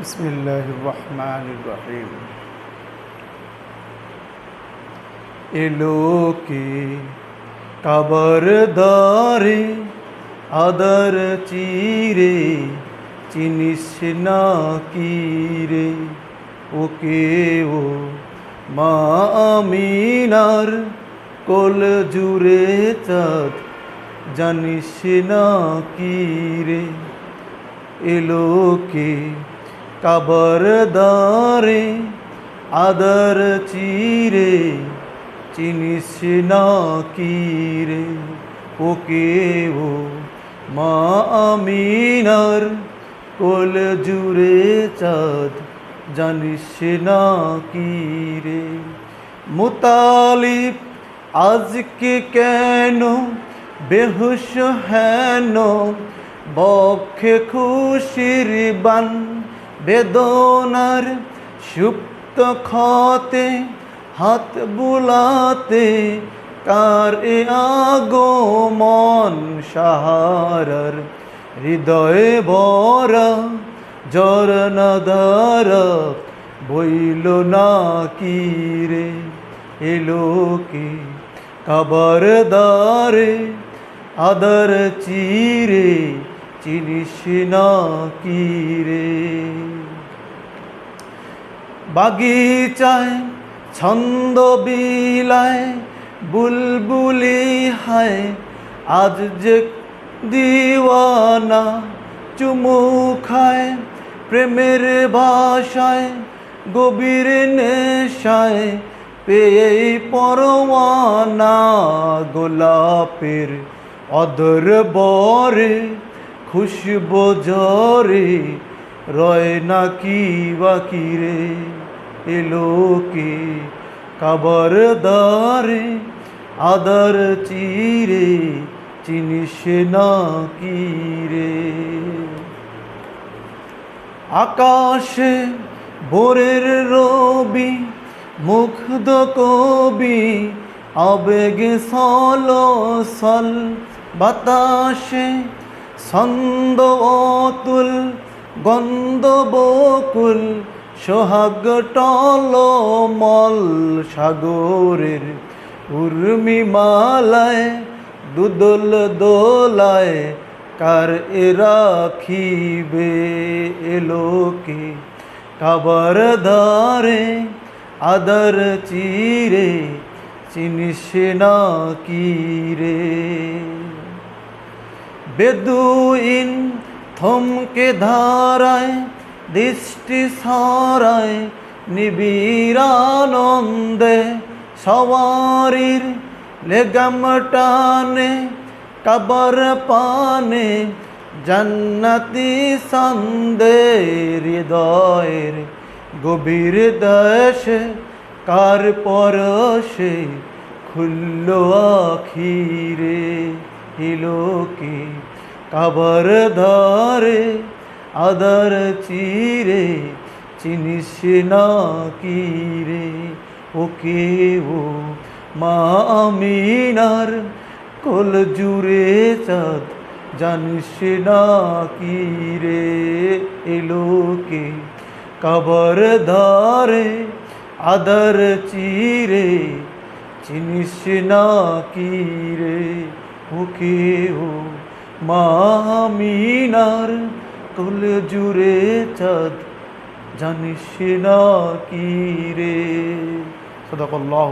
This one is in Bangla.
بسم الله الرحمن الرحيم এলোকে কাবার দারে আদার চিরে চিনিস না কি রে ওকে ও মা আমিনার কোল জুড়ে চাঁদ জানিস না কি রে এলোকে কাবার দারে আদর চিরে, চিনিস না কি রে? ওকে ও মা আমিনার কোল জুড়ে চাঁদ, জানিস না কি রে? মুতালিব, আজকে কেন বেহুশ হেন? বক্ষে খুশির বান বেদনার সুপ্ত ক্ষতে হাত বুলাতে কার এ আগমন সাহারার হৃদয়ে বরা জর নদার বইল না কি রে? এলোকে কাবার দারে আদর চিরে চিনিস না কি রে? বাগিচায় ছন্দ বিলায় বুলবুলি হায়, আজ যে দিওয়ানা চুমু খায় প্রেমের ভাষায়, গভীর নেশায় পেয়ে পরওয়ানা গোলাপের অদর বরে খুশবো জরে রয় না কি বাকি রে? এলোকে কাবার দারে আদর চিরে চিনিস না কি রে? আকাশে ভোরের রবি, মুগ্ধ কবি, আবেগে সল সল বাতাসে ছন্দ অতুল গন্ধ বকুল সোহাগ টল মল সাগরের উর্মি মালায় দুদল দোলায়, কার এ রাখিবে এলোকে কাবার ধারে আদর চিরে, চিনিস না কি রে? বেদুইন থমকে ধারায়, দৃষ্টি সারায় নিবিরানন্দে সওয়ারির লেগাম টানে, কবর পানে জন্নতি সন্দে হৃদয়ের গভীর দশে কার পরশে খুল্লো আখিরে। হিলোকে কবর ধরে আদর চিরে চিনিস না কি রে? ওকে ও মা আমিনার কোল জুড়ে চাঁদ, জানিস না কি রে? এলোকে কবর ধরে আদর চিরে চিনিস না কি রে? ওকে ও মামিনার তোল জুড়ে চাঁদ জানিস না কি রে? সদাকল্লাহ